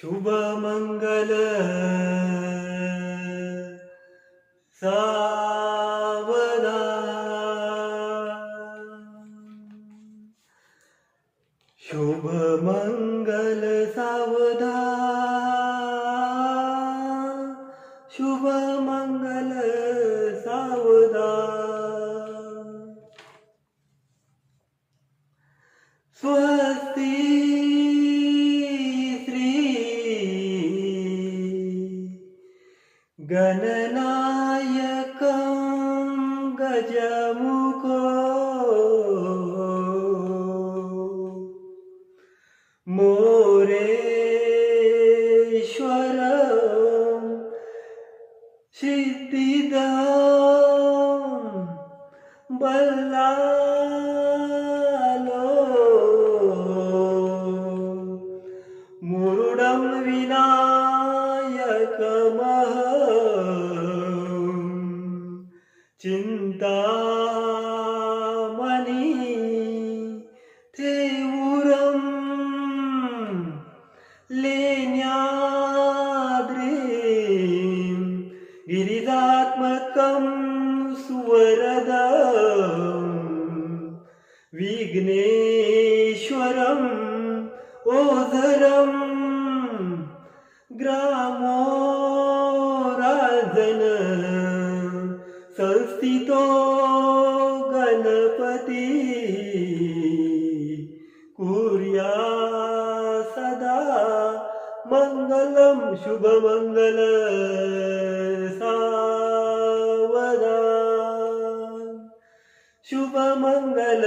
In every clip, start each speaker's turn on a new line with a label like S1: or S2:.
S1: शुभमङ्गल सावधान शुभमङ्गल सावधान गणनायकं गजमुखो मोरेश्वरं ചിന്താമണി തീവ്രം ലേനാദ്രീം ഗിരിതാത്മകം സുവരദം വിഘ്നേശ്വരം ഓധരം ഗ്രാമ शुभमङ्गल सावधान। शुभमङ्गल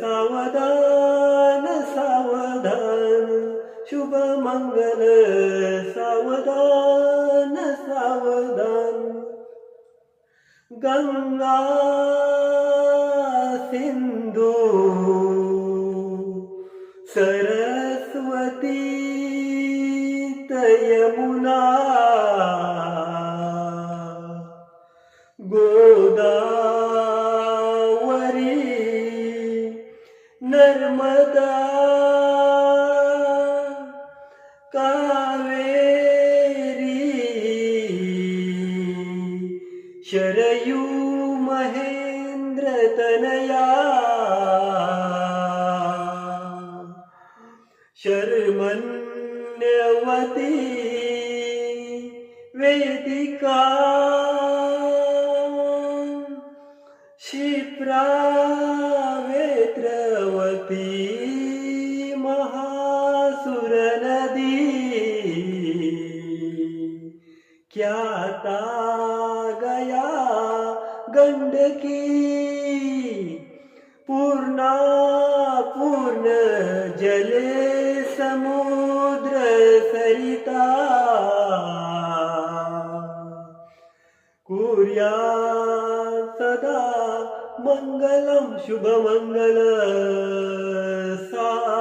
S1: सावधान सावधान। शुभमङ्गल सावधान सावधान। गङ्गा सिन्धु सरस्वती यमुना। गोदावरी नर्मदा कावेरी शरयू महेन्द्र वेदिका क्षिप्रा वेत्रवती महासुरनदी ख्याता गया गंडकी पूर्णा पूर्ण जले समुद्र सरिता या सदा मङ्गलं शुभमङ्गल सावधान।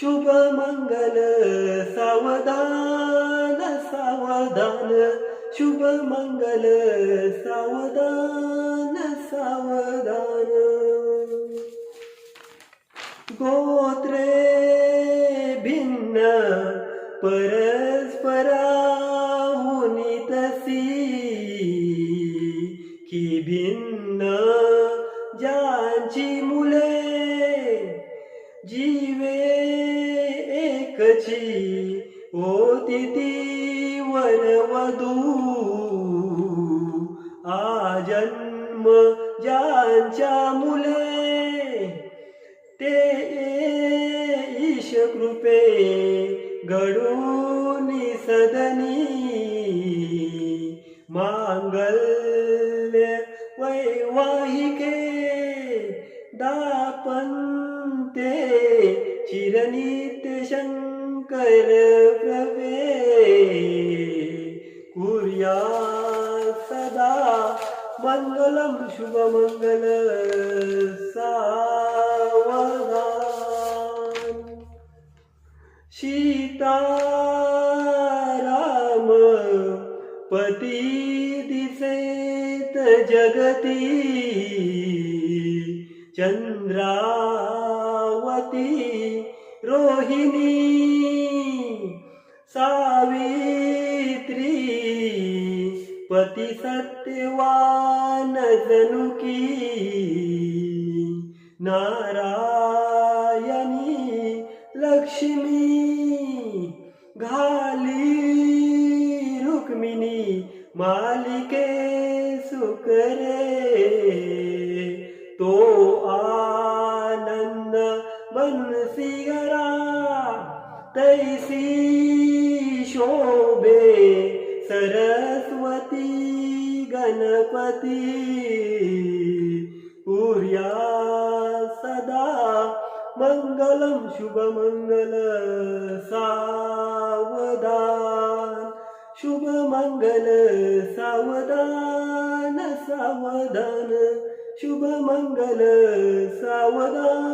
S1: शुभमङ्गल सावधान सावधान। शुभमङ्गल सावधान सावधान। गोत्रे भिन्न परस्पर ज्यांची मुले जीवे एकची होती ती वरवधू आजन्म ज्यांच्या मुले ते ईश कृपे घडून सदनी. मांगल्य वैवाहिके दापन्ते चिरनित्य शङ्कर प्रवे कुर्या सदा मङ्गलं शुभमङ्गल सीता राम पती दिसेत जगती। चंद्रावती रोहिणी सावित्री पती सत्यवान जनुकी नारायणी लक्ष्मी घाली रुक्मिणी मालिके सुकरे तो तैसी शोभे सरस्वती गणपती पुर्या सदा मङ्गलं शुभमङ्गल सावधान। शुभमङ्गल सावधान सावधान। शुभमङ्गल सावधान।